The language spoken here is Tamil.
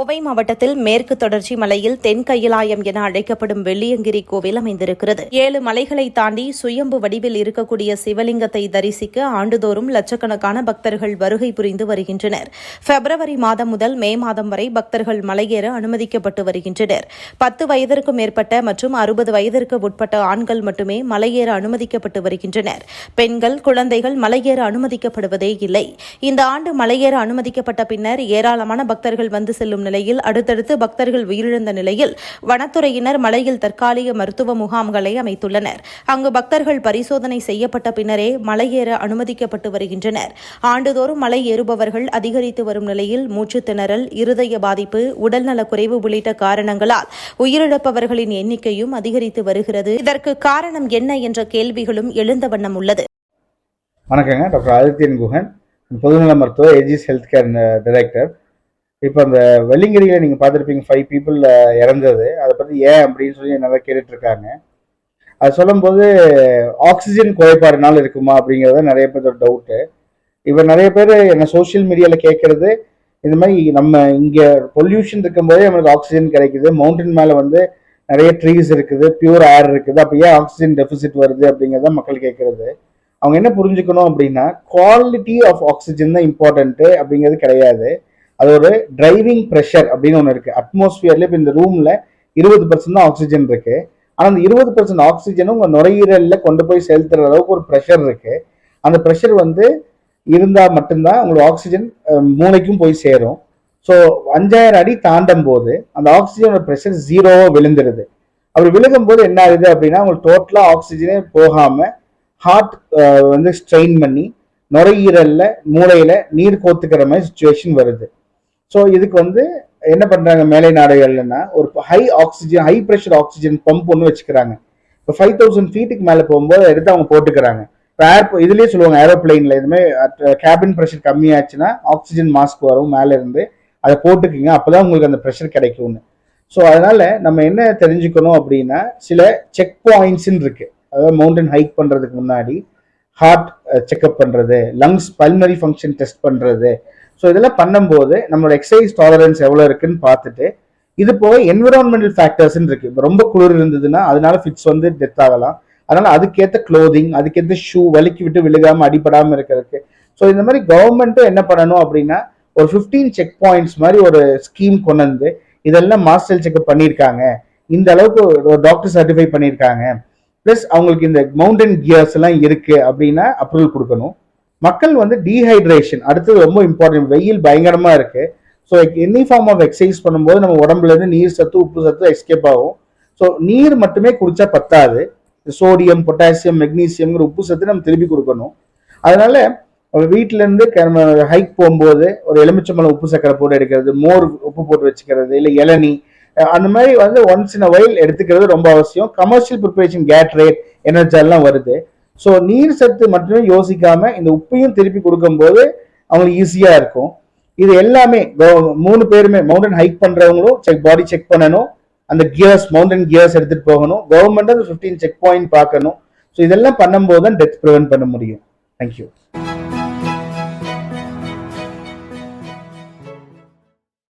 கோவை மாவட்டத்தில் மேற்கு தொடர்ச்சி மலையில் தென்கையிலாயம் என அழைக்கப்படும் வெள்ளியங்கிரி கோவில் அமைந்திருக்கிறது. ஏழு மலைகளை தாண்டி சுயம்பு வடிவில் இருக்கக்கூடிய சிவலிங்கத்தை தரிசிக்க ஆண்டுதோறும் லட்சக்கணக்கான பக்தர்கள் வருகை புரிந்து வருகின்றனர். பிப்ரவரி மாதம் முதல் மே மாதம் வரை பக்தர்கள் மலையேற அனுமதிக்கப்பட்டு வருகின்றனர். பத்து வயதிற்கு மேற்பட்ட மற்றும் அறுபது வயதிற்கு உட்பட்ட ஆண்கள் மட்டுமே மலையேற அனுமதிக்கப்பட்டு வருகின்றனர். பெண்கள் குழந்தைகள் மலையேற அனுமதிக்கப்படுவதே இல்லை. இந்த ஆண்டு மலையேற அனுமதிக்கப்பட்ட பின்னர் ஏராளமான பக்தர்கள் வந்து செல்லும் நிலையில் அடுத்தடுத்து பக்தர்கள் உயிரிழந்த நிலையில் வனத்துறையினர் மலையில் தற்காலிக மருத்துவ முகாம்களை அமைத்துள்ளனர். அங்கு பக்தர்கள் பரிசோதனை செய்யப்பட்ட பின்னரே மலையேற அனுமதிக்கப்பட்டு வருகின்றனர். ஆண்டுதோறும் மலை ஏறுபவர்கள் அதிகரித்து வரும் நிலையில் மூச்சுத் திணறல் இருதய பாதிப்பு உடல்நலக் குறைவு உள்ளிட்ட காரணங்களால் உயிரிழப்பவர்களின் எண்ணிக்கையும் அதிகரித்து வருகிறது. இதற்கு காரணம் என்ன என்ற கேள்விகளும் எழுந்த வண்ணம் உள்ளது. வணக்கங்க. டாக்டர் ஆதித்யன் குஹன் பொதுநல மருத்துவ ஏஜிஸ் ஹெல்த் கேர் டைரக்டர். இப்போ அந்த வெள்ளிங்கிரியில் நீங்கள் பார்த்துருப்பீங்க ஃபைவ் பீப்புள் இறந்தது. அதை பற்றி ஏன் அப்படின்னு சொல்லி நல்லா கேட்டுட்ருக்காங்க. அது சொல்லும்போது ஆக்சிஜன் குறைபாடுனால இருக்குமா அப்படிங்கிறத நிறைய பேரோட டவுட்டு இப்போ நிறைய பேர் என்ன சோஷியல் மீடியாவில் கேட்குறது இந்த மாதிரி நம்ம இங்கே பொல்யூஷன் இருக்கும்போதே நம்மளுக்கு ஆக்சிஜன் கிடைக்குது. மவுண்டன் மேலே வந்து நிறைய ட்ரீஸ் இருக்குது பியூர் ஏர் இருக்குது. அப்போ ஏன் ஆக்சிஜன் டெபிசிட் வருது அப்படிங்கிறத மக்கள் கேட்குறது. அவங்க என்ன புரிஞ்சுக்கணும் அப்படின்னா குவாலிட்டி ஆஃப் ஆக்சிஜன் தான் இம்பார்ட்டன்ட்டு அப்படிங்கிறது கிடையாது. அது ஒரு டிரைவிங் ப்ரெஷர் அப்படின்னு ஒன்று இருக்குது அட்மாஸ்பியர்ல இப்போ இந்த ரூமில் இருபது பர்சன்ட் தான் ஆக்சிஜன் இருக்குது ஆனால் அந்த இருபது பர்சன்ட் ஆக்சிஜனும் உங்கள் நுரையீரலில் கொண்டு போய் செலுத்துகிற அளவுக்கு ஒரு ப்ரெஷர் இருக்குது அந்த ப்ரெஷர் வந்து இருந்தால் மட்டும்தான் உங்களுக்கு ஆக்சிஜன் மூளைக்கும் போய் சேரும். ஸோ அஞ்சாயிரம் அடி தாண்டும் போது அந்த ஆக்சிஜனோட ப்ரெஷர் ஜீரோவாக விழுந்துருது. அப்படி விழுகும் போது என்ன ஆகுது அப்படின்னா உங்களுக்கு டோட்டலாக ஆக்சிஜனே போகாமல் ஹார்ட் வந்து ஸ்ட்ரெயின் பண்ணி நுரையீரலில் மூளையில் நீர் கோத்துக்கிற மாதிரி சுச்சுவேஷன் வருது. ஸோ இதுக்கு வந்து என்ன பண்ணுறாங்க மேலை நாடுகள்னா ஒரு high oxygen high pressure oxygen pump ஒன்று வச்சுக்கிறாங்க. இப்போ ஃபைவ் தௌசண்ட் ஃபீட்டுக்கு மேலே போகும்போது எடுத்து அவங்க போட்டுக்கிறாங்க. இப்போ ஏர் இதுலேயே சொல்லுவாங்க ஏரோப்ளைனில் எதுவுமே கேபின் ப்ரெஷர் கம்மியாச்சுன்னா ஆக்சிஜன் மாஸ்க் வரும் மேலே இருந்து. அதை போட்டுக்குங்க அப்போதான் உங்களுக்கு அந்த ப்ரெஷர் கிடைக்கும்னு. ஸோ அதனால் நம்ம என்ன தெரிஞ்சுக்கணும் அப்படின்னா சில செக் பாயிண்ட்ஸ்ன்னு இருக்குது அதாவது மவுண்டன் ஹைக் பண்ணுறதுக்கு முன்னாடி ஹார்ட் செக்அப் பண்ணுறது லங்ஸ் பல்மரி ஃபங்க்ஷன் டெஸ்ட் பண்ணுறது ஸோ இதெல்லாம் பண்ணும்போது நம்மளோட எக்ஸசைஸ் டாலரன்ஸ் எவ்வளோ இருக்குன்னு பார்த்துட்டு இது போக என்விரான்மெண்டல் ஃபேக்டர்ஸ்ன்னு இருக்கு. இப்போ ரொம்ப குளிர் இருந்ததுன்னா அதனால ஃபிட்ஸ் வந்து டெத் ஆகலாம். அதனால அதுக்கேற்ற க்ளோதிங் அதுக்கேற்ற ஷூ வலிக்கி விட்டு விழுகாமல் அடிபடாமல் இருக்கிறதுக்கு. ஸோ இந்த மாதிரி கவர்மெண்ட்டும் என்ன பண்ணணும் அப்படின்னா ஒரு ஃபிஃப்டீன் செக் பாயிண்ட்ஸ் மாதிரி ஒரு ஸ்கீம் கொண்டு வந்து இதெல்லாம் மாஸ்டர் செக்அப் பண்ணியிருக்காங்க. இந்த அளவுக்கு ஒரு டாக்டர் சர்டிஃபை பண்ணியிருக்காங்க. ப்ளஸ் அவங்களுக்கு இந்த மவுண்டன் கியர்ஸ் எல்லாம் இருக்கு அப்படின்னா அப்ரூவல் கொடுக்கணும். மக்கள் வந்து டீஹைட்ரேஷன் அடுத்தது ரொம்ப இம்பார்ட்டன்ட் வெயில் பயங்கரமாக இருக்குது so any form of exercise பண்ணும்போது நம்ம உடம்புலேருந்து நீர் சத்து உப்பு சத்து எஸ்கேப் ஆகும். ஸோ நீர் மட்டுமே குடிச்சா பத்தாது. சோடியம் பொட்டாசியம் மெக்னீசியம்ங்கிற உப்பு சத்து நம்ம திருப்பி கொடுக்கணும். அதனால வீட்டிலேருந்து நம்ம ஹைக் போகும்போது ஒரு எலுமிச்சம்பழம் உப்பு சக்கரை போட்டு எடுக்கிறது மோர் உப்பு போட்டு வச்சுக்கிறது இல்லை இளநீ அந்த மாதிரி வந்து ஒன்ஸ் இன் அ வயல் எடுத்துக்கிறது ரொம்ப அவசியம். கமர்ஷியல் ப்ரிப்பரேஷன் கேட்ரேட் எனர்ஜெல்லாம் வருது. ஸோ நீர் சத்து மட்டுமே யோசிக்காம இந்த உப்பையும் திருப்பி கொடுக்கும்போது அவங்களுக்கு ஈஸியா இருக்கும். இது எல்லாமே மூணு பேருமே மவுண்டன் ஹைக் பண்றவங்களும் செக் பாடி செக் பண்ணணும். அந்த கியர்ஸ் மவுண்டன் கியர்ஸ் எடுத்துட்டு போகணும். கவர்மெண்ட் அந்த ஃபிஃப்டீன் செக் பாயிண்ட் பார்க்கணும். ஸோ இதெல்லாம் பண்ணும்போது தான் டெத் ப்ரிவென்ட் பண்ண முடியும். தேங்க்யூ